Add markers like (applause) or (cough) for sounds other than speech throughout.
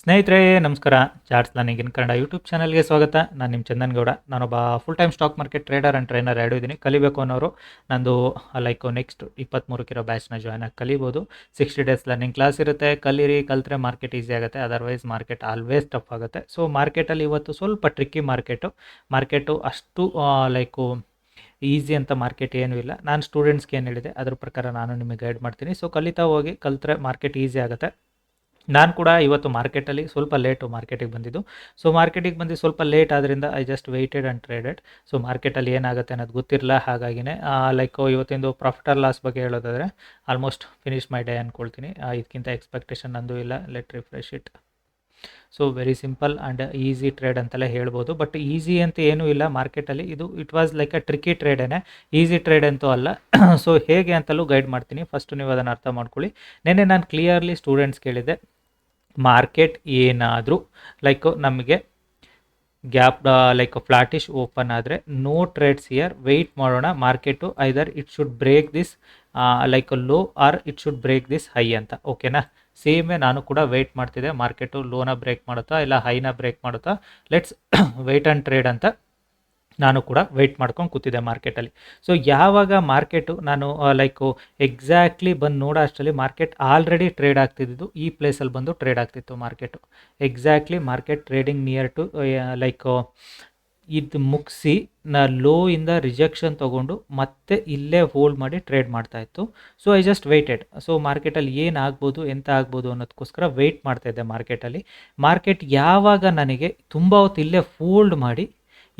ಸ್ನೇಹಿತರೆ, ನಮಸ್ಕಾರ. Charts learning in Kannada YouTube ಚಾನಲ್ಗೆ ಸ್ವಾಗತ. ನಾನು ನಿಮ್ಮ ಚಂದನ್ ಗೌಡ. ನಾನೊಬ್ಬ full time stock market trader and trainer ಎರಡು ಇದ್ದೀನಿ ಕಲಿಬೇಕು ಅನ್ನೋರು, ನಂದು ಲೈಕ್ ನೆಕ್ಸ್ಟ್ ಇಪ್ಪತ್ತ್ಮೂರಕ್ಕಿರೋ ಬ್ಯಾಚ್ನ ಜಾಯ್ನ್ ಆಗಿ ಕಲಿಬೋದು. ಸಿಕ್ಸ್ಟಿ ಡೇಸ್ ಲರ್ನಿಂಗ್ ಕ್ಲಾಸ್ ಇರುತ್ತೆ. ಕಲೀರಿ, ಕಲಿತ್ರೆ ಮಾರ್ಕೆಟ್ ಈಸಿ ಆಗುತ್ತೆ. ಅದರ್ವೈಸ್ ಮಾರ್ಕೆಟ್ ಆಲ್ವೇಸ್ ಟಫ್ ಆಗುತ್ತೆ. ಸೊ ಮಾರ್ಕೆಟಲ್ಲಿ ಇವತ್ತು ಸ್ವಲ್ಪ ಟ್ರಿಕ್ಕಿ ಮಾರ್ಕೆಟು ಮಾರ್ಕೆಟು ಅಷ್ಟು ಲೈಕು ಈಸಿ ಅಂತ ಮಾರ್ಕೆಟ್ ಏನೂ ಇಲ್ಲ. ನಾನು ಸ್ಟೂಡೆಂಟ್ಸ್ಗೆ ಏನು ಹೇಳಿದೆ, ಅದ್ರ ಪ್ರಕಾರ ನಾನು ನಿಮಗೆ ಗೈಡ್ ಮಾಡ್ತೀನಿ. ಸೊ ಕಲಿತಾ ಹೋಗಿ, ಕಲಿತ್ರೆ ಮಾರ್ಕೆಟ್ ಈಸಿ ಆಗುತ್ತೆ. ನಾನು ಕೂಡ ಇವತ್ತು ಮಾರ್ಕೆಟಲ್ಲಿ ಸ್ವಲ್ಪ ಲೇಟು ಮಾರ್ಕೆಟಿಗೆ ಬಂದಿದ್ದು. ಸೊ ಮಾರ್ಕೆಟಿಗೆ ಬಂದು ಸ್ವಲ್ಪ ಲೇಟ್ ಆದ್ದರಿಂದ I just waited and traded so ಮಾರ್ಕೆಟಲ್ಲಿ ಏನಾಗುತ್ತೆ ಅನ್ನೋದು ಗೊತ್ತಿರಲ್ಲ ಹಾಗಾಗಿನೇ ಲೈಕ್ ಇವತ್ತಿಂದು ಪ್ರಾಫಿಟ್ ಆರ್ ಲಾಸ್ ಬಗ್ಗೆ ಹೇಳೋದಾದರೆ ಆಲ್ಮೋಸ್ಟ್ ಫಿನಿಶ್ ಮೈ ಡೇ ಅಂದ್ಕೊಳ್ತೀನಿ ಇದಕ್ಕಿಂತ ಎಕ್ಸ್ಪೆಕ್ಟೇಷನ್ ನಂದು ಇಲ್ಲ. Let refresh it so very simple and easy trade ಅಂತಲೇ ಹೇಳ್ಬೋದು. ಬಟ್ ಈಸಿ ಅಂತ ಏನೂ ಇಲ್ಲ ಮಾರ್ಕೆಟಲ್ಲಿ ಇದು it was like a tricky ಟ್ರೇಡೇನೆ easy trade ಅಂತೂ ಅಲ್ಲ. (coughs) ಸೊ ಹೇಗೆ ಅಂತಲೂ ಗೈಡ್ ಮಾಡ್ತೀನಿ. ಫಸ್ಟ್ ನೀವು ಅದನ್ನು ಅರ್ಥ ಮಾಡ್ಕೊಳ್ಳಿ. ನೆನ್ನೆ ನಾನು ಕ್ಲಿಯರ್ಲಿ ಸ್ಟೂಡೆಂಟ್ಸ್ ಕೇಳಿದೆ ಮಾರ್ಕೆಟ್ ಏನಾದರೂ ಲೈಕ್ ನಮಗೆ ಗ್ಯಾಪ್ ಲೈಕ್ ಫ್ಲಾಟಿಶ್ ಓಪನ್ ಆದರೆ ನೋ ಟ್ರೇಡ್ಸ್ ಇಯರ್ ವೆಯ್ಟ್ ಮಾಡೋಣ market either it should break this like low or it should break this high ಅಂತ. ಓಕೆನಾ ಸೇಮೇ ನಾನು ಕೂಡ ವೆಯ್ಟ್ ಮಾಡ್ತಿದ್ದೆ ಮಾರ್ಕೆಟು ಲೋನ ಬ್ರೇಕ್ ಮಾಡುತ್ತಾ, ಇಲ್ಲ ಹೈನ ಬ್ರೇಕ್ ಮಾಡುತ್ತಾ. ಲೆಟ್ಸ್ ವೆಯ್ಟ್ ಆ್ಯಂಡ್ ಟ್ರೇಡ್ ಅಂತ. ನಾನು ಕೂಡ ವೆಯ್ಟ್ ಮಾಡ್ಕೊಂಡು ಕೂತಿದ್ದೆ ಮಾರ್ಕೆಟಲ್ಲಿ ಸೊ ಯಾವಾಗ ಮಾರ್ಕೆಟು ನಾನು ಲೈಕು ಎಕ್ಸಾಕ್ಟ್ಲಿ ಬಂದು ನೋಡೋ ಅಷ್ಟರಲ್ಲಿ ಮಾರ್ಕೆಟ್ ಆಲ್ರೆಡಿ ಟ್ರೇಡ್ ಆಗ್ತಿದ್ದು ಈ ಪ್ಲೇಸಲ್ಲಿ ಬಂದು ಟ್ರೇಡ್ ಆಗ್ತಿತ್ತು market exactly market trading near to like ಇದು ಮುಗಿಸಿ, ನಾ ಲೋ ಇಂದ ರಿಜೆಕ್ಷನ್ ತೊಗೊಂಡು ಮತ್ತೆ ಇಲ್ಲೇ ಹೋಲ್ಡ್ ಮಾಡಿ ಟ್ರೇಡ್ ಮಾಡ್ತಾ ಇತ್ತು. So I just waited so ಮಾರ್ಕೆಟಲ್ಲಿ ಏನು ಆಗ್ಬೋದು, ಎಂತ ಆಗ್ಬೋದು ಅನ್ನೋದಕ್ಕೋಸ್ಕರ ವೆಯ್ಟ್ ಮಾಡ್ತಾ ಇದ್ದೆ ಮಾರ್ಕೆಟಲ್ಲಿ ಮಾರ್ಕೆಟ್ ಯಾವಾಗ ನನಗೆ ತುಂಬ ಹೊತ್ತು ಇಲ್ಲೇ ಫೋಲ್ಡ್ ಮಾಡಿ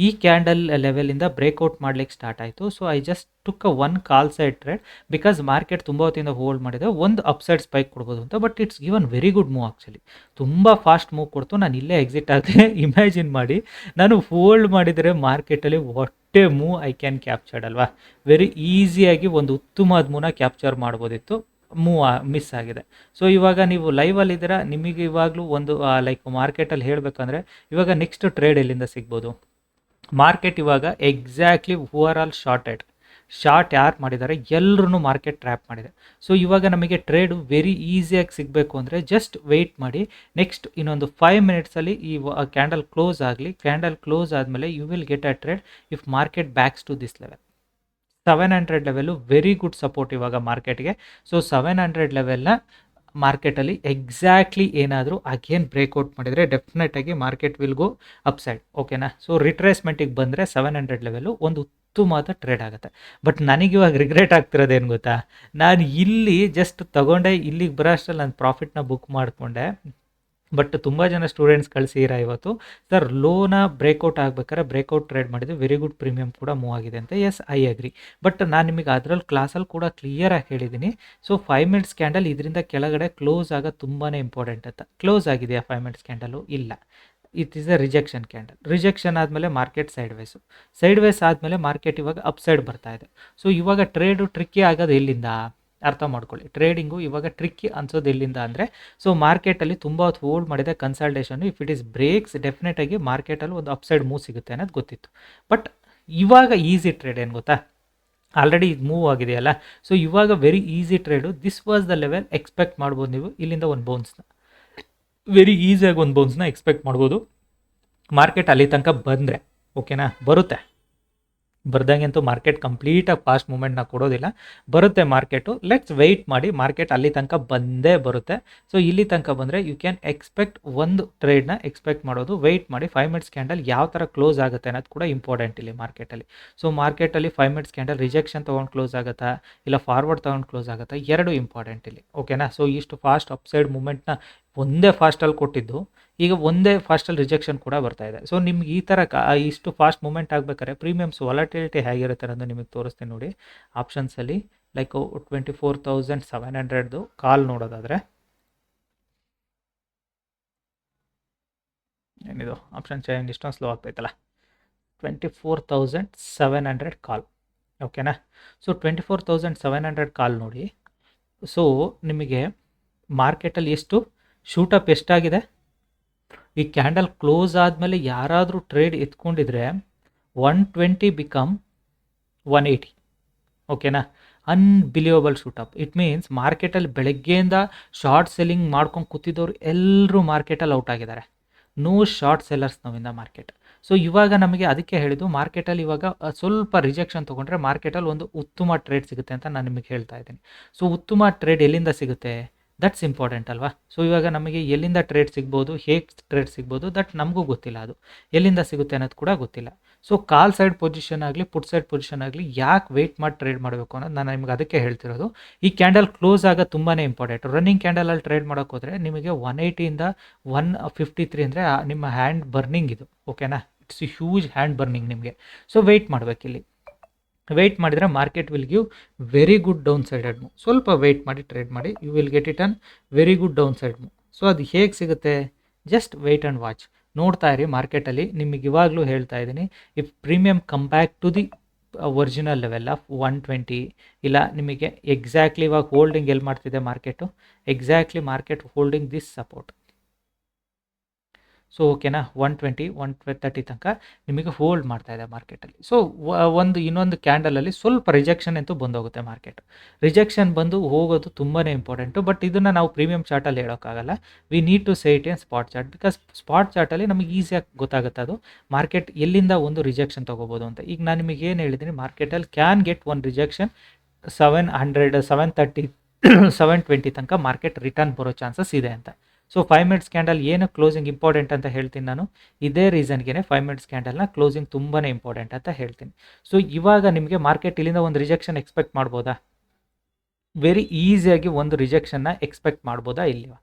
ಈ ಕ್ಯಾಂಡಲ್ ಲೆವೆಲಿಂದ ಬ್ರೇಕ್ಔಟ್ ಮಾಡ್ಲಿಕ್ಕೆ ಸ್ಟಾರ್ಟ್ ಆಯಿತು. So I just took a one call side trade because market ತುಂಬ ಹೊತ್ತಿಂದ ಹೋಲ್ಡ್ ಮಾಡಿದೆ. ಒಂದು ಅಪ್ಸೈಡ್ ಸ್ಪೈಕ್ ಕೊಡ್ಬೋದು ಅಂತ but it's given very good move actually ತುಂಬ ಫಾಸ್ಟ್ ಮೂವ್ ಕೊಡ್ತು. ನಾನು ಇಲ್ಲೇ ಎಕ್ಸಿಟ್ ಆದರೆ ಇಮ್ಯಾಜಿನ್ ಮಾಡಿ. ನಾನು ಹೋಲ್ಡ್ ಮಾಡಿದರೆ ಮಾರ್ಕೆಟಲ್ಲಿ ಹೊಟ್ಟೆ ಮೂವ್ ಐ ಕ್ಯಾನ್ ಕ್ಯಾಪ್ಚರ್ಡ್ ಅಲ್ವಾ? ವೆರಿ ಈಸಿಯಾಗಿ ಒಂದು ಉತ್ತಮವಾದ ಮೂನ ಕ್ಯಾಪ್ಚರ್ ಮಾಡ್ಬೋದಿತ್ತು. ಮೂವ್ ಮಿಸ್ ಆಗಿದೆ. ಸೊ ಇವಾಗ ನೀವು ಲೈವಲ್ಲಿದ್ದೀರಾ ನಿಮಗೆ ಇವಾಗಲೂ ಒಂದು ಲೈಕ್ ಮಾರ್ಕೆಟಲ್ಲಿ ಹೇಳಬೇಕಂದ್ರೆ ಇವಾಗ ನೆಕ್ಸ್ಟ್ ಟ್ರೇಡ್ ಎಲ್ಲಿಂದ ಸಿಗ್ಬೋದು? ಮಾರ್ಕೆಟ್ ಇವಾಗ exactly over all shorted short ಯಾರು ಮಾಡಿದ್ದಾರೆ ಎಲ್ಲರೂ ಮಾರ್ಕೆಟ್ ಟ್ರ್ಯಾಪ್ ಮಾಡಿದೆ. ಸೊ ಇವಾಗ ನಮಗೆ ಟ್ರೇಡು ವೆರಿ ಈಸಿಯಾಗಿ ಸಿಗಬೇಕು ಅಂದರೆ ಜಸ್ಟ್ ವೆಯ್ಟ್ ಮಾಡಿ ನೆಕ್ಸ್ಟ್ ಇನ್ನೊಂದು ಫೈವ್ ಮಿನಿಟ್ಸಲ್ಲಿ ಈ ಕ್ಯಾಂಡಲ್ ಕ್ಲೋಸ್ ಆಗಲಿ ಕ್ಯಾಂಡಲ್ ಕ್ಲೋಸ್ ಆದಮೇಲೆ you will get a trade if market backs to this level seven hundred level very good support ಇವಾಗ ಮಾರ್ಕೆಟ್ಗೆ ಸೊ ಸೆವೆನ್ ಹಂಡ್ರೆಡ್ ಲೆವೆಲ್ನ ಮಾರ್ಕೆಟಲ್ಲಿ ಎಕ್ಸಾಕ್ಟ್ಲಿ ಏನಾದರೂ ಅಗೇನ್ ಬ್ರೇಕ್ಔಟ್ ಮಾಡಿದರೆ ಡೆಫಿನೆಟಾಗಿ ಮಾರ್ಕೆಟ್ ವಿಲ್ ಗೋ ಅಪ್ಸೈಡ್ ಓಕೆನಾ so ರಿಟ್ರೇಸ್ಮೆಂಟಿಗೆ ಬಂದರೆ ಸೆವೆನ್ ಹಂಡ್ರೆಡ್ ಲೆವೆಲು ಒಂದು ಉತ್ತಮವಾದ ಟ್ರೇಡ್ ಆಗುತ್ತೆ. ಬಟ್ ನನಗಿವಾಗ ರಿಗ್ರೆಟ್ ಆಗ್ತಿರೋದೇನು ಗೊತ್ತಾ? ನಾನು ಇಲ್ಲಿ ಜಸ್ಟ್ ತಗೊಂಡೆ, ಇಲ್ಲಿಗೆ ಬರೋ ಅಷ್ಟರಲ್ಲಿ ನಾನು ಪ್ರಾಫಿಟ್ನ ಬುಕ್ ಮಾಡಿಕೊಂಡೆ. ಬಟ್ ತುಂಬ ಜನ ಸ್ಟೂಡೆಂಟ್ಸ್ ಕಳಿಸಿರ ಇವತ್ತು. ಸರ್ ಲೋನ ಬ್ರೇಕ್ಔಟ್ ಆಗ್ಬೇಕಾದ್ರೆ ಬ್ರೇಕ್ಔಟ್ ಟ್ರೇಡ್ ಮಾಡಿದ್ರೆ ವೆರಿ ಗುಡ್ ಪ್ರೀಮಿಯಂ ಕೂಡ ಮೂವ್ ಆಗಿದೆ ಅಂತ. ಎಸ್ ಐ ಅಗ್ರಿ ಬಟ್ ನಾನು ನಿಮಗೆ ಅದರಲ್ಲಿ ಕ್ಲಾಸಲ್ಲಿ ಕೂಡ ಕ್ಲಿಯರಾಗಿ ಹೇಳಿದ್ದೀನಿ ಸೊ ಫೈವ್ ಮಿನಿಟ್ಸ್ ಕ್ಯಾಂಡಲ್ ಇದರಿಂದ ಕೆಳಗಡೆ ಕ್ಲೋಸ್ ಆಗೋದು ತುಂಬಾ ಇಂಪಾರ್ಟೆಂಟ್ ಅಂತ. ಕ್ಲೋಸ್ ಆಗಿದೆಯಾ ಫೈವ್ ಮಿನಿಟ್ಸ್ ಕ್ಯಾಂಡಲು ಇಲ್ಲ. It is a rejection candle rejection ಆದಮೇಲೆ market sideways sideways ಆದಮೇಲೆ ಮಾರ್ಕೆಟ್ ಇವಾಗ ಅಪ್ ಸೈಡ್ ಬರ್ತಾ ಇದೆ. ಸೊ ಇವಾಗ ಟ್ರೇಡು ಟ್ರಿಕ್ಕಿ ಆಗೋದು ಎಲ್ಲಿಂದ? ಅರ್ಥ ಮಾಡ್ಕೊಳ್ಳಿ. ಟ್ರೇಡಿಂಗು ಇವಾಗ ಟ್ರಿಕ್ಕಿ ಅನ್ಸೋದು ಎಲ್ಲಿಂದ ಅಂದರೆ ಸೊ ಮಾರ್ಕೆಟಲ್ಲಿ ತುಂಬ ಹೊತ್ತು ಹೋಲ್ಡ್ ಮಾಡಿದ consultation if it is breaks ಡೆಫಿನೆಟಾಗಿ ಮಾರ್ಕೆಟಲ್ಲಿ ಒಂದು ಅಪ್ಸೈಡ್ ಮೂವ್ ಸಿಗುತ್ತೆ ಅನ್ನೋದು ಗೊತ್ತಿತ್ತು. ಬಟ್ ಇವಾಗ ಈಸಿ ಟ್ರೇಡ್ ಏನು ಗೊತ್ತಾ? ಆಲ್ರೆಡಿ ಇದು ಮೂವ್ ಆಗಿದೆಯಲ್ಲ ಸೊ ಇವಾಗ very easy trade this was the level expect ಮಾಡ್ಬೋದು ನೀವು ಇಲ್ಲಿಂದ ಒಂದು ಬೌನ್ಸ್ನ ವೆರಿ ಈಸಿಯಾಗಿ ಒಂದು ಬೌನ್ಸ್ನ ಎಕ್ಸ್ಪೆಕ್ಟ್ ಮಾಡ್ಬೋದು. ಮಾರ್ಕೆಟ್ ಅಲ್ಲಿ ತನಕ ಬಂದರೆ ಓಕೆನಾ ಬರುತ್ತೆ. ಬರ್ದಂಗಂತೂ ಮಾರ್ಕೆಟ್ ಕಂಪ್ಲೀಟಾಗಿ ಫಾಸ್ಟ್ ಮೂಮೆಂಟ್ನ ಕೊಡೋದಿಲ್ಲ. ಬರುತ್ತೆ ಮಾರ್ಕೆಟು ಲೆಟ್ಸ್ ವೆಯ್ಟ್ ಮಾಡಿ ಮಾರ್ಕೆಟ್ ಅಲ್ಲಿ ತನಕ ಬಂದೇ ಬರುತ್ತೆ. ಸೊ ಇಲ್ಲಿ ತನಕ ಬಂದರೆ ಯು ಕ್ಯಾನ್ ಎಕ್ಸ್ಪೆಕ್ಟ್ ಒಂದು ಟ್ರೇಡ್ನ ಎಕ್ಸ್ಪೆಕ್ಟ್ ಮಾಡೋದು. ವೆಯ್ಟ್ ಮಾಡಿ ಫೈವ್ ಮಿನಿಟ್ಸ್ ಕ್ಯಾಂಡಲ್ ಯಾವ ಥರ ಕ್ಲೋಸ್ ಆಗುತ್ತೆ ಅನ್ನೋದು ಕೂಡ ಇಂಪಾರ್ಟೆಂಟ್ ಇಲ್ಲಿ ಮಾರ್ಕೆಟಲ್ಲಿ ಸೊ ಮಾರ್ಕೆಟಲ್ಲಿ ಫೈವ್ ಮಿನಿಟ್ಸ್ ಕ್ಯಾಂಡಲ್ ರಿಜೆಕ್ಷನ್ ತೊಗೊಂಡು ಕ್ಲೋಸ್ ಆಗುತ್ತಾ? ಇಲ್ಲ ಫಾರ್ವರ್ಡ್ ತೊಗೊಂಡು ಕ್ಲೋಸ್ ಆಗುತ್ತಾ? ಎರಡು ಇಂಪಾರ್ಟೆಂಟ್ ಇಲ್ಲಿ. ಓಕೆನಾ ಸೊ ಇಷ್ಟು ಫಾಸ್ಟ್ ಅಪ್ಸೈಡ್ ಮೂಮೆಂಟ್ನ ಒಂದೇ ಫಾಸ್ಟಲ್ಲಿ ಕೊಟ್ಟಿದ್ದು. ಈಗ ಒಂದೇ ಫಾಸ್ಟಲ್ಲಿ ರಿಜೆಕ್ಷನ್ ಕೂಡ ಬರ್ತಾ ಇದೆ. ಸೊ ನಿಮ್ಗೆ ಈ ಥರ ಇಷ್ಟು ಫಾಸ್ಟ್ ಮೂಮೆಂಟ್ ಆಗಬೇಕಾದ್ರೆ ಪ್ರೀಮಿಯಮ್ಸ್ ವಾಲಟಿಲಿಟಿ ಹೇಗಿರುತ್ತೆ ಅನ್ನೋದು ನಿಮಗೆ ತೋರಿಸ್ತೀನಿ ನೋಡಿ. ಆಪ್ಷನ್ಸಲ್ಲಿ like twenty four thousand seven hundred call ನೋಡೋದಾದರೆ. ಏನಿದು ಆಪ್ಷನ್ ಚೇಂಜ್ ಇಷ್ಟೊಂದು slow ಆಗ್ತೈತಲ್ಲ. Twenty four thousand seven hundred call ಓಕೆನಾ so twenty four thousand seven hundred call ನೋಡಿ. ಸೊ ನಿಮಗೆ ಮಾರ್ಕೆಟಲ್ಲಿ ಎಷ್ಟು ಶೂಟಪ್ ಎಷ್ಟಾಗಿದೆ? ಈ ಕ್ಯಾಂಡಲ್ ಕ್ಲೋಸ್ ಆದಮೇಲೆ ಯಾರಾದರೂ trade ಎತ್ಕೊಂಡಿದ್ರೆ one twenty become one eighty. ಓಕೆನಾ? Unbelievable shoot up it means ಮಾರ್ಕೆಟಲ್ಲಿ ಬೆಳಗ್ಗೆಯಿಂದ ಶಾರ್ಟ್ ಸೆಲ್ಲಿಂಗ್ ಮಾಡ್ಕೊಂಡು ಕೂತಿದ್ದವ್ರು ಎಲ್ಲರೂ ಮಾರ್ಕೆಟಲ್ಲಿ ಔಟ್ ಆಗಿದ್ದಾರೆ. ನೋ ಶಾರ್ಟ್ ಸೆಲ್ಲರ್ಸ್ ನಾವಿಂದ ಮಾರ್ಕೆಟ್. ಸೊ ಇವಾಗ ನಮಗೆ ಅದಕ್ಕೆ ಹೇಳಿದ್ದು ಮಾರ್ಕೆಟಲ್ಲಿ ಇವಾಗ ಸ್ವಲ್ಪ ರಿಜೆಕ್ಷನ್ ತೊಗೊಂಡ್ರೆ ಮಾರ್ಕೆಟಲ್ಲಿ ಒಂದು ಉತ್ತಮ ಟ್ರೇಡ್ ಸಿಗುತ್ತೆ ಅಂತ ನಾನು ನಿಮಗೆ ಹೇಳ್ತಾ ಇದ್ದೀನಿ. ಸೊ ಉತ್ತಮ ಟ್ರೇಡ್ ಎಲ್ಲಿಂದ ಸಿಗುತ್ತೆ? ದಟ್ಸ್ ಇಂಪಾರ್ಟೆಂಟ್ ಅಲ್ವಾ? ಸೊ ಇವಾಗ ನಮಗೆ ಎಲ್ಲಿಂದ ಟ್ರೇಡ್ ಸಿಗ್ಬೋದು, ಹೇಗೆ ಟ್ರೇಡ್ ಸಿಗ್ಬೋದು ದಟ್ ನಮಗೂ ಗೊತ್ತಿಲ್ಲ ಅದು. ಎಲ್ಲಿಂದ ಸಿಗುತ್ತೆ ಅನ್ನೋದು ಕೂಡ ಗೊತ್ತಿಲ್ಲ. ಸೊ ಕಾಲ್ ಸೈಡ್ ಪೊಸಿಷನ್ ಆಗಲಿ ಪುಟ್ ಸೈಡ್ ಪೊಸಿಷನ್ ಆಗಲಿ, ಯಾಕೆ ವೆಯ್ಟ್ ಮಾಡಿ ಟ್ರೇಡ್ ಮಾಡಬೇಕು ಅನ್ನೋದು ನಾನು ನಿಮ್ಗೆ ಅದಕ್ಕೆ ಹೇಳ್ತಿರೋದು. ಈ ಕ್ಯಾಂಡಲ್ ಕ್ಲೋಸ್ ಆಗ ತುಂಬಾ ಇಂಪಾರ್ಟೆಂಟ್ ರನ್ನಿಂಗ್ ಕ್ಯಾಂಡಲಲ್ಲಿ ಟ್ರೇಡ್ ಮಾಡೋಕೆ ಹೋದರೆ ನಿಮಗೆ ಒನ್ ಏಯ್ಟಿಯಿಂದ ಒನ್ ಫಿಫ್ಟಿ ತ್ರೀ ಅಂದರೆ ನಿಮ್ಮ ಹ್ಯಾಂಡ್ ಬರ್ನಿಂಗ್ ಇದು. ಓಕೆನಾ ಇಟ್ಸ್ ಹ್ಯೂಜ್ ಹ್ಯಾಂಡ್ ಬರ್ನಿಂಗ್ ನಿಮಗೆ. ಸೊ ವೆಯ್ಟ್ ಮಾಡಬೇಕಿಲ್ಲಿ. ವೆಯ್ಟ್ ಮಾಡಿದರೆ market will give very good down sided move ಸ್ವಲ್ಪ ವೆಯ್ಟ್ ಮಾಡಿ ಟ್ರೇಡ್ ಮಾಡಿ you will get it on very good down side move so ಅದು ಹೇಗೆ ಸಿಗುತ್ತೆ? ಜಸ್ಟ್ ವೆಯ್ಟ್ ಆ್ಯಂಡ್ ವಾಚ್ ನೋಡ್ತಾ ಇರಿ ಮಾರ್ಕೆಟಲ್ಲಿ ನಿಮಗೆ ಇವಾಗಲೂ ಹೇಳ್ತಾ ಇದ್ದೀನಿ if premium come back to the original level of one twenty ಇಲ್ಲ ನಿಮಗೆ ಎಕ್ಸಾಕ್ಟ್ಲಿ ಇವಾಗ ಹೋಲ್ಡಿಂಗ್ ಎಲ್ಲಿ ಮಾಡ್ತಿದೆ market exactly market holding this support so ಓಕೆನಾ ಒನ್ ಟ್ವೆಂಟಿ ಒನ್ ತರ್ಟಿ ತನಕ ನಿಮಗೆ ಹೋಲ್ಡ್ ಮಾಡ್ತಾ ಇದೆ ಮಾರ್ಕೆಟಲ್ಲಿ ಸೊ ಒಂದು ಇನ್ನೊಂದು ಕ್ಯಾಂಡಲಲ್ಲಿ ಸ್ವಲ್ಪ ರಿಜೆಕ್ಷನ್ ಅಂತೂ ಬಂದೋಗುತ್ತೆ ಮಾರ್ಕೆಟ್ ರಿಜೆಕ್ಷನ್ ಬಂದು ಹೋಗೋದು ತುಂಬಾ ಇಂಪಾರ್ಟೆಂಟು ಬಟ್ ಇದನ್ನು ನಾವು ಪ್ರೀಮಿಯಂ ಚಾರ್ಟಲ್ಲಿ ಹೇಳೋಕ್ಕಾಗಲ್ಲ. We need to say it in spot chart because spot ಚಾರ್ಟಲ್ಲಿ ನಮಗೆ ಈಸಿಯಾಗಿ ಗೊತ್ತಾಗುತ್ತೆ ಅದು. ಮಾರ್ಕೆಟ್ ಎಲ್ಲಿಂದ ಒಂದು ರಿಜೆಕ್ಷನ್ ತೊಗೋಬೋದು ಅಂತ. ಈಗ ನಾನು ನಿಮಗೆ ಏನು ಹೇಳಿದ್ದೀನಿ ಮಾರ್ಕೆಟಲ್ಲಿ can get one rejection seven hundred seven thirty seven twenty ತನಕ ಮಾರ್ಕೆಟ್ ರಿಟರ್ನ್ ಬರೋ ಚಾನ್ಸಸ್ ಇದೆ ಅಂತ. ಸೊ ಫೈವ್ ಮಿನಿಟ್ಸ್ ಕ್ಯಾಂಡಲ್ ಏನು ಕ್ಲೋಸಿಂಗ್ ಇಂಪಾರ್ಟೆಂಟ್ ಅಂತ ಹೇಳ್ತೀನಿ ನಾನು. ಇದೇ ರೀಸನ್ಗೆ ಫೈವ್ ಮಿನಿಟ್ಸ್ ಕ್ಯಾಂಡಲ್ನ ಕ್ಲೋಸಿಂಗ್ ತುಂಬಾ ಇಂಪಾರ್ಟೆಂಟ್ ಅಂತ ಹೇಳ್ತೀನಿ. ಸೊ ಇವಾಗ ನಿಮಗೆ ಮಾರ್ಕೆಟ್ ಇಲ್ಲಿಂದ ಒಂದು ರಿಜೆಕ್ಷನ್ ಎಕ್ಸ್ಪೆಕ್ಟ್ ಮಾಡ್ಬೋದಾ? ವೆರಿ ಈಸಿಯಾಗಿ ಒಂದು ರಿಜೆಕ್ಷನ್ನ ಎಕ್ಸ್ಪೆಕ್ಟ್ ಮಾಡ್ಬೋದಾ ಇಲ್ಲಿವ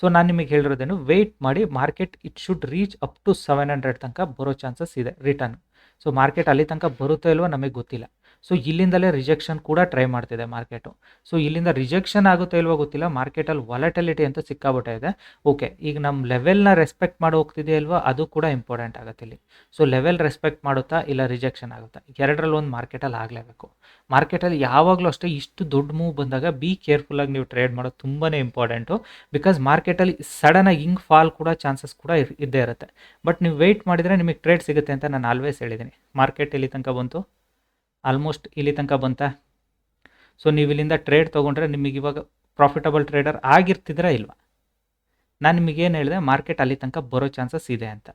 ಸೊ ನಾನು ನಿಮಗೆ ಹೇಳಿರೋದೇನು ವೆಯ್ಟ್ ಮಾಡಿ market it should reach up to seven hundred ತನಕ ಬರೋ ಚಾನ್ಸಸ್ ಇದೆ ರಿಟರ್ನ್ ಸೊ ಮಾರ್ಕೆಟ್ ಅಲ್ಲಿ ತನಕ ಬರುತ್ತೋ ಇಲ್ವೋ ನಮಗೆ ಗೊತ್ತಿಲ್ಲ. ಸೊ ಇಲ್ಲಿಂದಲೇ ರಿಜೆಕ್ಷನ್ ಕೂಡ ಟ್ರೈ ಮಾಡ್ತಿದೆ ಮಾರ್ಕೆಟು ಸೊ ಇಲ್ಲಿಂದ ರಿಜೆಕ್ಷನ್ ಆಗುತ್ತೋ ಇಲ್ವೋ ಗೊತ್ತಿಲ್ಲ. ಮಾರ್ಕೆಟಲ್ಲಿ ವಾಲಟಿಲಿಟಿ ಅಂತ ಸಿಕ್ಕಾಬಿಟ್ಟೆ ಇದೆ. ಓಕೆ ಈಗ ನಮ್ಮ ಲೆವೆಲ್ನ ರೆಸ್ಪೆಕ್ಟ್ ಮಾಡಿ ಹೋಗ್ತಿದೆ ಅಲ್ವಾ ಅದು ಕೂಡ ಇಂಪಾರ್ಟೆಂಟ್ ಆಗುತ್ತೆ ಇಲ್ಲಿ. ಸೊ ಲೆವೆಲ್ ರೆಸ್ಪೆಕ್ಟ್ ಮಾಡುತ್ತಾ ಇಲ್ಲ ರಿಜೆಕ್ಷನ್ ಆಗುತ್ತಾ? ಎರಡರಲ್ಲಿ ಒಂದು ಮಾರ್ಕೆಟಲ್ಲಿ ಆಗಲೇಬೇಕು. ಮಾರ್ಕೆಟಲ್ಲಿ ಯಾವಾಗಲೂ ಅಷ್ಟೇ ಇಷ್ಟು ದೊಡ್ಡ ಮೂವ್ ಬಂದಾಗ ಬಿ ಕೇರ್ಫುಲ್ಲಾಗಿ ನೀವು ಟ್ರೇಡ್ ಮಾಡೋದು ತುಂಬಾ ಇಂಪಾರ್ಟೆಂಟು ಬಿಕಾಸ್ ಮಾರ್ಕೆಟಲ್ಲಿ ಸಡನ್ನಾಗಿ ಹಿಂಗೆ ಫಾಲ್ ಕೂಡ ಚಾನ್ಸಸ್ ಕೂಡ ಇದ್ದೇ ಇರುತ್ತೆ. ಬಟ್ ನೀವು ವೆಯ್ಟ್ ಮಾಡಿದರೆ ನಿಮಗೆ ಟ್ರೇಡ್ ಸಿಗುತ್ತೆ ಅಂತ ನಾನು ಆಲ್ವೇಸ್ ಹೇಳಿದ್ದೀನಿ. ಮಾರ್ಕೆಟ್ ಇಲ್ಲಿ ತನಕ ಬಂತು? ಆಲ್ಮೋಸ್ಟ್ ಇಲ್ಲಿ ತನಕ ಬಂತಾ. ಸೊ ನೀವು ಇಲ್ಲಿಂದ ಟ್ರೇಡ್ ತೊಗೊಂಡ್ರೆ ನಿಮಗೆ ಇವಾಗ ಪ್ರಾಫಿಟಬಲ್ ಟ್ರೇಡರ್ ಆಗಿರ್ತಿದ್ರಾ ಇಲ್ವಾ? ನಾನು ನಿಮಗೇನು ಹೇಳಿದೆ ಮಾರ್ಕೆಟ್ ಅಲ್ಲಿ ತನಕ ಬರೋ ಚಾನ್ಸಸ್ ಇದೆ ಅಂತ.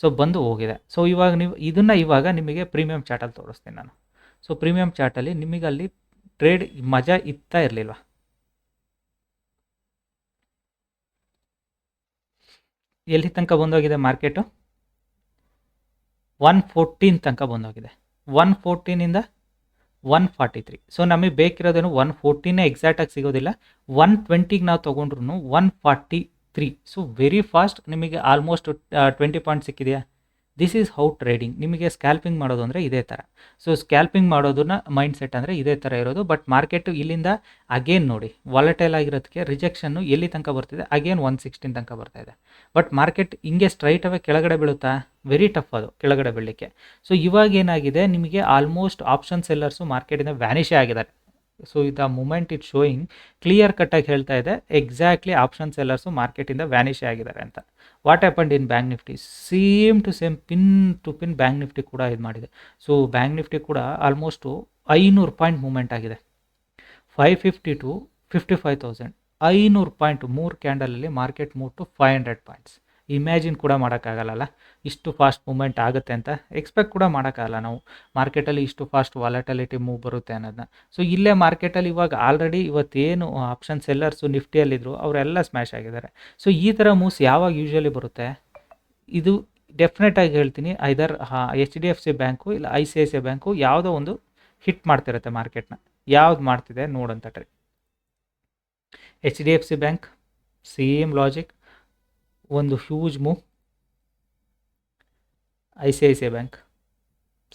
ಸೊ ಬಂದು ಹೋಗಿದೆ. ಸೊ ಇವಾಗ ನೀವು, ಇದನ್ನು ಇವಾಗ ನಿಮಗೆ ಪ್ರೀಮಿಯಂ ಚಾರ್ಟಲ್ಲಿ ತೋರಿಸ್ತೀನಿ ನಾನು. ಸೊ ಪ್ರೀಮಿಯಂ ಚಾರ್ಟಲ್ಲಿ ನಿಮಗೆ ಅಲ್ಲಿ ಟ್ರೇಡ್ ಮಜಾ ಇತ್ತಾ ಇರಲಿಲ್ವ? ಎಲ್ಲಿ ತನಕ ಬಂದೋಗಿದೆ ಮಾರ್ಕೆಟು ಒನ್ ಫೋರ್ಟೀನ್ ತನಕ ಬಂದೋಗಿದೆ. ಒನ್ ಫೋರ್ಟೀನಿಂದ ಒನ್ ಫಾರ್ಟಿ ತ್ರೀ ಸೊ ನಮಗೆ ಬೇಕಿರೋದೇನು ಒನ್ ಫೋರ್ಟಿನೇ ಎಕ್ಸಾಕ್ಟಾಗಿ ಸಿಗೋದಿಲ್ಲ. ಒನ್ ಟ್ವೆಂಟಿಗೆ ನಾವು ತೊಗೊಂಡ್ರು one forty three so very fast ನಿಮಗೆ ಆಲ್ಮೋಸ್ಟ್ ಟ್ವೆಂಟಿ ಪಾಯಿಂಟ್ ಸಿಕ್ಕಿದೆಯಾ? ದಿಸ್ ಈಸ್ ಹೌ ಟ್ರೇಡಿಂಗ್ ನಿಮಗೆ ಸ್ಕ್ಯಾಲ್ಪಿಂಗ್ ಮಾಡೋದು ಅಂದರೆ ಇದೇ ಥರ ಸೊ ಸ್ಕ್ಯಾಲ್ಪಿಂಗ್ ಮಾಡೋದನ್ನ ಮೈಂಡ್ ಸೆಟ್ ಅಂದರೆ ಇದೇ ಥರ ಇರೋದು. ಬಟ್ ಮಾರ್ಕೆಟು ಇಲ್ಲಿಂದ ಅಗೇನ್ ನೋಡಿ ವಾಲಟೈಲ್ ಆಗಿರೋದಕ್ಕೆ ರಿಜೆಕ್ಷನ್ನು ಎಲ್ಲಿ ತನಕ ಬರ್ತಿದೆ? ಅಗೇನ್ ಒನ್ ಸಿಕ್ಸ್ಟೀನ್ ತನಕ ಬರ್ತಾ ಇದೆ. ಬಟ್ ಮಾರ್ಕೆಟ್ ಹಿಂಗೆ ಸ್ಟ್ರೈಟ್ ಅವೇ ಕೆಳಗಡೆ ಬೀಳುತ್ತಾ? ವೆರಿ ಟಫ್ ಅದು, ಕೆಳಗಡೆ ಬೀಳಲಿಕ್ಕೆ. ಸೊ ಇವಾಗ ಏನಾಗಿದೆ? ನಿಮಗೆ ಆಲ್ಮೋಸ್ಟ್ ಆಪ್ಷನ್ ಸೆಲ್ಲರ್ಸು ಮಾರ್ಕೆಟಿಂದ ವ್ಯಾನಿಷೇ ಆಗಿದ್ದಾರೆ ಸೊ ಇದು ಮೂಮೆಂಟ್ ಇಟ್ ಶೋಯಿಂಗ್ ಕ್ಲಿಯರ್ ಕಟ್ಟಾಗಿ ಹೇಳ್ತಾ ಇದೆ ಎಕ್ಸಾಕ್ಟ್ಲಿ ಆಪ್ಷನ್ ಸೆಲ್ಲರ್ಸು ಮಾರ್ಕೆಟಿಂದ ವ್ಯಾನಿಷ್ ಆಗಿದ್ದಾರೆ ಅಂತ. What happened in Bank Nifty same to same pin to pin Bank Nifty ಕೂಡ ಇದು ಮಾಡಿದೆ. ಸೊ ಬ್ಯಾಂಕ್ ನಿಫ್ಟಿ ಕೂಡ ಆಲ್ಮೋಸ್ಟು ಐನೂರು ಪಾಯಿಂಟ್ ಮೂಮೆಂಟ್ ಆಗಿದೆ. Five fifty two fifty five thousand ಐನೂರು ಪಾಯಿಂಟ್ ಮೂರು ಕ್ಯಾಂಡಲಲ್ಲಿ market move to five hundred points imagine ಕೂಡ ಮಾಡೋಕ್ಕಾಗಲ್ಲ ಇಷ್ಟು ಫಾಸ್ಟ್ ಮೂಮೆಂಟ್ ಆಗುತ್ತೆ ಅಂತ ಎಕ್ಸ್ಪೆಕ್ಟ್ ಕೂಡ ಮಾಡೋಕ್ಕಾಗಲ್ಲ ನಾವು. ಮಾರ್ಕೆಟಲ್ಲಿ ಇಷ್ಟು ಫಾಸ್ಟ್ ವಾಲಟಲಿಟಿ ಮೂವ್ ಬರುತ್ತೆ ಅನ್ನೋದನ್ನ ಸೊ ಇಲ್ಲೇ ಮಾರ್ಕೆಟಲ್ಲಿ ಇವಾಗ ಆಲ್ರೆಡಿ ಇವತ್ತೇನು ಆಪ್ಷನ್ ಸೆಲ್ಲರ್ಸು ನಿಫ್ಟಿಯಲ್ಲಿದ್ದರು ಅವರೆಲ್ಲ ಸ್ಮ್ಯಾಶ್ ಆಗಿದ್ದಾರೆ. ಸೊ ಈ ಥರ ಮೂವ್ಸ್ ಯಾವಾಗ ಯೂಶ್ವಲಿ ಬರುತ್ತೆ? ಇದು ಡೆಫಿನೆಟಾಗಿ ಹೇಳ್ತೀನಿ. Either H D F C Bank ಇಲ್ಲ I C I C Bank ಯಾವುದೋ ಒಂದು ಹಿಟ್ ಮಾಡ್ತಿರುತ್ತೆ ಮಾರ್ಕೆಟ್ನ ಯಾವ್ದು ಮಾಡ್ತಿದೆ ನೋಡಂತ try H D F C Bank same logic ಒಂದು huge move I C I C I Bank.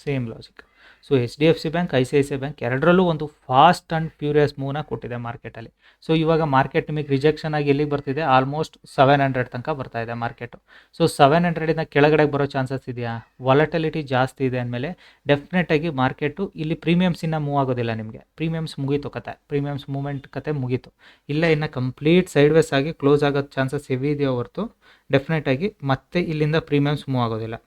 Same logic so H D F C Bank I C I C Bank ಎರಡರಲ್ಲೂ ಒಂದು ಫಾಸ್ಟ್ ಆ್ಯಂಡ್ ಫ್ಯೂರಿಯಸ್ ಮೂವ್ನ ಕೊಟ್ಟಿದೆ ಮಾರ್ಕೆಟಲ್ಲಿ so ಇವಾಗ market ನಿಮಗೆ rejection ಆಗಿ ಎಲ್ಲಿಗೆ ಬರ್ತಿದೆ? ಆಲ್ಮೋಸ್ಟ್ ಸೆವೆನ್ ಹಂಡ್ರೆಡ್ ತನಕ ಬರ್ತಾ ಇದೆ ಮಾರ್ಕೆಟು ಸೊ ಸೆವೆನ್ ಹಂಡ್ರೆಡಿಂದ ಕೆಳಗಡೆ ಬರೋ ಚಾನ್ಸಸ್ ಇದೆಯಾ? ವಾಲಟಿಲಿಟಿ ಜಾಸ್ತಿ ಇದೆ ಅಂದಮೇಲೆ ಡೆಫಿನೆಟಾಗಿ ಮಾರ್ಕೆಟು ಇಲ್ಲಿ ಪ್ರೀಮಿಯಮ್ಸಿಂದ ಮೂವ್ ಆಗೋದಿಲ್ಲ ನಿಮಗೆ. ಪ್ರೀಮಿಯಮ್ಸ್ ಮುಗೀತು ಕತೆ. ಪ್ರೀಮಿಯಮ್ಸ್ ಮೂವ್ಮೆಂಟ್ ಕತೆ ಮುಗೀತು. ಇಲ್ಲ, ಇನ್ನು ಕಂಪ್ಲೀಟ್ ಸೈಡ್ ವೇಸ್ ಆಗಿ ಕ್ಲೋಸ್ ಆಗೋ ಚಾನ್ಸಸ್ ಹೆವಿ ಇದೆಯೋ ಹೊರತು ಡೆಫಿನೆಟಾಗಿ ಮತ್ತೆ ಇಲ್ಲಿಂದ ಪ್ರೀಮಿಯಮ್ಸ್ ಮೂವ್ ಆಗೋದಿಲ್ಲ.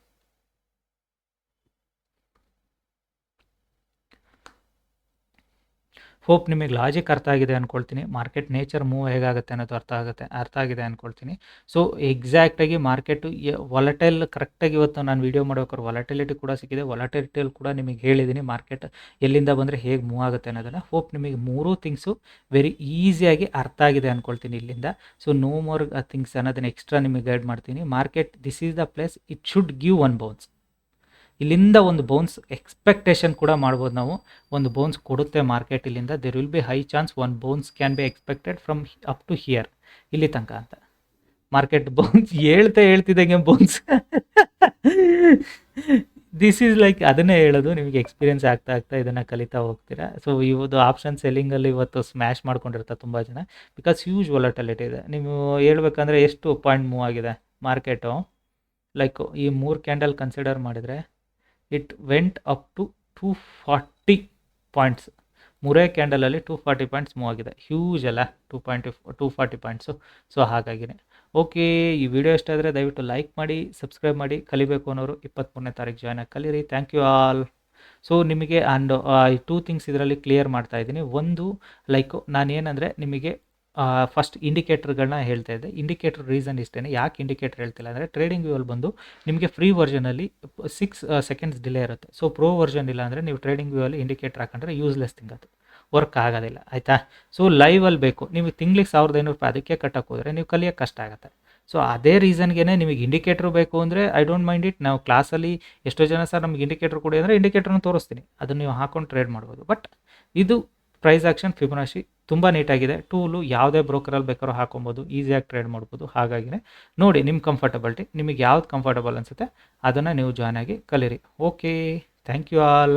ಹೋಪ್ ನಿಮಗೆ ಲಾಜಿಕ್ ಅರ್ಥ ಆಗಿದೆ ಅಂದ್ಕೊಳ್ತೀನಿ ಮಾರ್ಕೆಟ್ ನೇಚರ್ ಮೂವ್ ಹೇಗಾಗುತ್ತೆ ಅನ್ನೋದು ಅರ್ಥ ಆಗುತ್ತೆ, ಅರ್ಥ ಆಗಿದೆ ಅಂದ್ಕೊಳ್ತೀನಿ ಸೊ ಎಕ್ಸಾಕ್ಟಾಗಿ ಮಾರ್ಕೆಟು ವಾಲಟೈಲ್ ಕರೆಕ್ಟಾಗಿ ಇವತ್ತು ನಾನು ವೀಡಿಯೋ ಮಾಡ್ಬೇಕಾದ್ರೆ ವಾಲಟಿಲಿಟಿ ಕೂಡ ಸಿಕ್ಕಿದೆ. ವಾಲಟಿಲಿಟಿಯಲ್ಲಿ ಕೂಡ ನಿಮಗೆ ಹೇಳಿದ್ದೀನಿ ಮಾರ್ಕೆಟ್ ಎಲ್ಲಿಂದ ಬಂದರೆ ಹೇಗೆ ಮೂವ್ ಆಗುತ್ತೆ ಅನ್ನೋದನ್ನು ಹೋಪ್ ನಿಮಗೆ ಮೂರು ಥಿಂಗ್ಸು ವೆರಿ ಈಸಿಯಾಗಿ ಅರ್ಥ ಆಗಿದೆ ಅಂದ್ಕೊಳ್ತೀನಿ ಇಲ್ಲಿಂದ. ಸೊ ನೋ ಮೋರ್ ಥಿಂಗ್ಸ್ ಅನ್ನೋದನ್ನು ಎಕ್ಸ್ಟ್ರಾ ನಿಮಗೆ ಗೈಡ್ ಮಾಡ್ತೀನಿ. Market this is the place it should give one bounce ಇಲ್ಲಿಂದ ಒಂದು ಬೌನ್ಸ್ ಎಕ್ಸ್ಪೆಕ್ಟೇಷನ್ ಕೂಡ ಮಾಡ್ಬೋದು ನಾವು. ಒಂದು ಬೌನ್ಸ್ ಕೊಡುತ್ತೆ ಮಾರ್ಕೆಟ್ ಇಲ್ಲಿಂದ. There will be high chance one bounce can be expected from up to here ಇಲ್ಲಿ ತನಕ ಅಂತ. ಮಾರ್ಕೆಟ್ ಬೌನ್ಸ್ (laughs) ಹೇಳ್ತಾ ಹೇಳ್ತಿದ್ದಂಗೆ ಬೌನ್ಸ್ ದಿಸ್ ಈಸ್ ಲೈಕ್ ಅದನ್ನೇ ಹೇಳೋದು. ನಿಮಗೆ ಎಕ್ಸ್ಪೀರಿಯನ್ಸ್ ಆಗ್ತಾ ಆಗ್ತಾ ಇದನ್ನು ಕಲಿತಾ ಹೋಗ್ತೀರಾ. ಸೊ ಇವತ್ತು ಆಪ್ಷನ್ ಸೆಲ್ಲಿಂಗಲ್ಲಿ ಇವತ್ತು ಸ್ಮ್ಯಾಶ್ ಮಾಡ್ಕೊಂಡಿರ್ತಾರೆ ತುಂಬ ಜನ. ಬಿಕಾಸ್ ಹ್ಯೂಜ್ ವೊಲಟಲಿಟಿ ಇದೆ. ನೀವು ಹೇಳ್ಬೇಕಂದ್ರೆ ಎಷ್ಟು ಪಾಯಿಂಟ್ ಮೂವ್ ಆಗಿದೆ? ಮಾರ್ಕೆಟು ಲೈಕ್ ಈ ಮೂರು ಕ್ಯಾಂಡಲ್ ಕನ್ಸಿಡರ್ ಮಾಡಿದರೆ it went up to two forty points ಮೂರೇ ಕ್ಯಾಂಡಲಲ್ಲಿ ಟೂ ಫಾರ್ಟಿ ಪಾಯಿಂಟ್ಸ್ ಮೂವ್ ಆಗಿದೆ. ಹ್ಯೂಜ್ ಅಲ್ಲ two point two forty points so ಹಾಗಾಗಿನೇ. ಓಕೆ ಈ ವಿಡಿಯೋ ಇಷ್ಟ ಆದರೆ ದಯವಿಟ್ಟು ಲೈಕ್ ಮಾಡಿ ಸಬ್ಸ್ಕ್ರೈಬ್ ಮಾಡಿ, ಕಲಿಬೇಕು ಅನ್ನೋರು ಇಪ್ಪತ್ತ್ಮೂರನೇ ತಾರೀಕು ಜಾಯ್ನ್ ಆಗಿ ಕಲೀರಿ. ಥ್ಯಾಂಕ್ ಯು ಆಲ್ ಸೊ ನಿಮಗೆ ಆ್ಯಂಡ್ ಟೂ ಥಿಂಗ್ಸ್ ಇದರಲ್ಲಿ ಕ್ಲಿಯರ್ ಮಾಡ್ತಾ ಇದ್ದೀನಿ. ಒಂದು ಲೈಕು ನಾನು ಏನಂದರೆ ನಿಮಗೆ ಫಸ್ಟ್ ಇಂಡಿಕೇಟರ್ಗಳನ್ನ ಹೇಳ್ತಾ ಇದ್ದೆ. ಇಂಡಿಕೇಟರ್ ರೀಸನ್ ಇಷ್ಟೇ ಯಾಕೆ ಇಂಡಿಕೇಟರ್ ಹೇಳ್ತಿಲ್ಲ ಅಂದರೆ ಟ್ರೇಡಿಂಗ್ ವ್ಯೂವಲ್ಲಿ ಬಂದು ನಿಮಗೆ ಫ್ರೀ ವರ್ಷನಲ್ಲಿ ಸಿಕ್ಸ್ ಸೆಕೆಂಡ್ಸ್ ಡಿಲೇ ಇರುತ್ತೆ. ಸೊ ಪ್ರೋ ವರ್ಷನ್ ಇಲ್ಲ ಅಂದರೆ ನೀವು ಟ್ರೇಡಿಂಗ್ ವ್ಯೂವಲ್ಲಿ ಇಂಡಿಕೇಟರ್ ಹಾಕೊಂಡ್ರೆ ಯೂಸ್ಲೆಸ್ ಥಿಂಗ್ ಅದು ವರ್ಕ್ ಆಗೋದಿಲ್ಲ. ಆಯಿತಾ? ಸೊ ಲೈವಲ್ಲಿ ಬೇಕು. ನೀವು ತಿಂಗ್ಳಿಗೆ ಸಾವಿರದ ಐನೂರು ರೂಪಾಯಿ ಅದಕ್ಕೆ ಕಟ್ಟಕ್ಕೆ ಹೋದರೆ ನೀವು ಕಲಿಯೋಕ್ಕೆ ಕಷ್ಟ ಆಗುತ್ತೆ. ಸೊ ಅದೇ ರೀಸನ್ಗೆ ನಿಮಗೆ ಇಂಡಿಕೇಟ್ರ್ ಬೇಕು ಅಂದರೆ ಐ ಡೋಂಟ್ ಮೈಂಡ್ ಇಟ್ ನಾವು ಕ್ಲಾಸಲ್ಲಿ ಎಷ್ಟೋ ಜನ ಸರ್ ನಮ್ಗೆ ಇಂಡಿಕೇಟ್ರ್ ಕೊಡಿ ಅಂದರೆ ಇಂಡಿಕೇಟ್ರನ್ನ ತೋರಿಸ್ತೀನಿ. ಅದನ್ನು ನೀವು ಹಾಕೊಂಡು ಟ್ರೇಡ್ ಮಾಡ್ಬೋದು. ಬಟ್ ಇದು ಪ್ರೈಸ್ ಆಕ್ಷನ್ ಫಿಬೊನಾಶಿ ತುಂಬ ನೀಟಾಗಿದೆ ಟೂಲು ಯಾವುದೇ ಬ್ರೋಕರಲ್ಲಿ ಬೇಕಾದ್ರೂ ಹಾಕೊಬೋದು. ಈಸಿಯಾಗಿ ಟ್ರೇಡ್ ಮಾಡ್ಬೋದು. ಹಾಗಾಗಿನೇ ನೋಡಿ ನಿಮ್ಮ ಕಂಫರ್ಟಬಲ್ಟಿ ನಿಮಗೆ ಯಾವ್ದು ಕಂಫರ್ಟಬಲ್ ಅನಿಸುತ್ತೆ, ಅದನ್ನು ನೀವು ಜಾಯ್ನ್ ಆಗಿ ಕಲೀರಿ. Okay thank you all